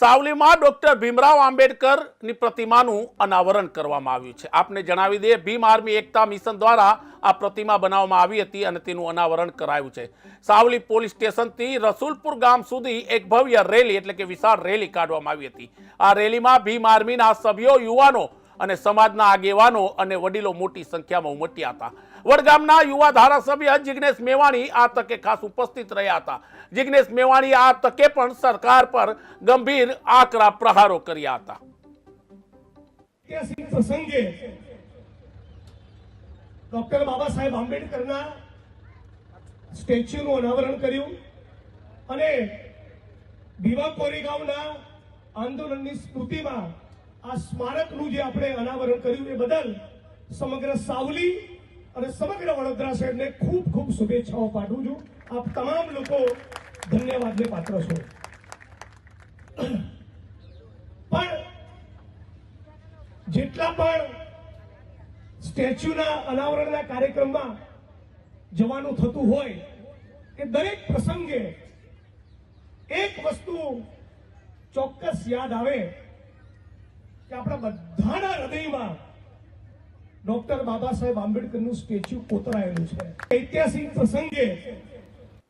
સાવલીમાં doctor Bhimrao આંબેડકરની પ્રતિમાનું અનાવરણ કરવામાં આવ્યું છે. આપને જણાવી દઈએ, ભીમ આર્મી એકતા મિશન દ્વારા આ પ્રતિમા બનાવવામાં આવી હતી અને તેનું અનાવરણ કરાયું છે. સાવલી પોલીસ સ્ટેશનથી રસુલપુર ગામ સુધી એક ભવ્ય રેલી એટલે કે વિશાળ રેલી કાઢવામાં આવી હતી. આ રેલીમાં ભીમ આર્મીના સભ્યો, યુવાનો અને સમાજના આગેવાનો અને વડીલો મોટી સંખ્યામાં ઉમટ્યા હતા. વડગામના યુવા ધારાસભ્ય જિગ્નેશ મેવાણી આ તકે ખાસ ઉપસ્થિત રહ્યા હતા. જિગ્નેશ મેવાણી આ તકે પણ સરકાર પર ગંભીર આકરા પ્રહારો કર્યા હતા. પ્રસંગે ડોક્ટર બાબા સાહેબ આંબેડકરના સ્ટેચ્યુનું અનાવરણ કર્યું અને ભીમા કોરેગાંવના આંદોલનની સ્મૃતિમાં આ સ્મારકનું જે આપણે અનાવરણ કર્યું એ બદલ સમગ્ર સાવલી અને સમગ્ર વડોદરા શહેરને ખૂબ ખૂબ શુભેચ્છાઓ પાઠવું છું. આપ તમામ લોકો ધન્યવાદને પાત્ર છો. પણ જેટલા પણ સ્ટેચ્યુના અનાવરણના કાર્યક્રમમાં જવાનું થતું હોય, એ દરેક પ્રસંગે એક વસ્તુ ચોક્કસ યાદ આવે. કે આપણા બધાના હૃદયમાં ડોક્ટર બાબા સાહેબ આંબેડકરનું સ્ટેચ્યુ કોતરાયેલું છે. ઐતિહાસિક પ્રસંગે